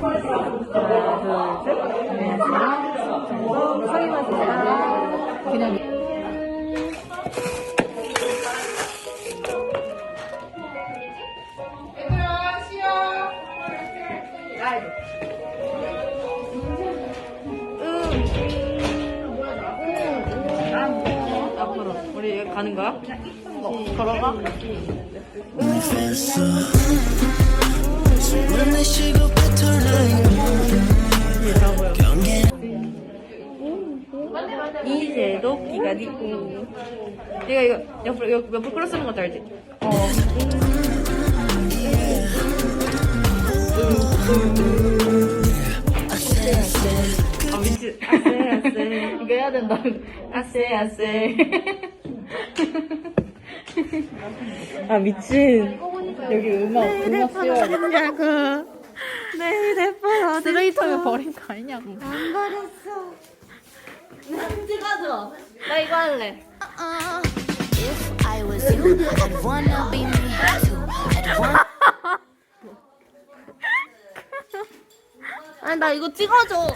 하나, 둘. 우리 가는 거야? 걸어가? 이제도 기가 니고. 내가 이거 옆으로, 옆, 옆으로 끌어 쓰는 것도 알지? 어. 아, 미친. 아세, 아세. 이거 해야 된다. 아세, 아세. 아, 미친. 여기 음악, 음악 씌워야 돼. 냐고 내 휴대폰 스레이터에 버린 거 아니냐고 안 버렸어. 찍어줘. 나 이거 할래. If I was you, I'd wanna be me too. I'd want 아니, 나 이거 찍어줘.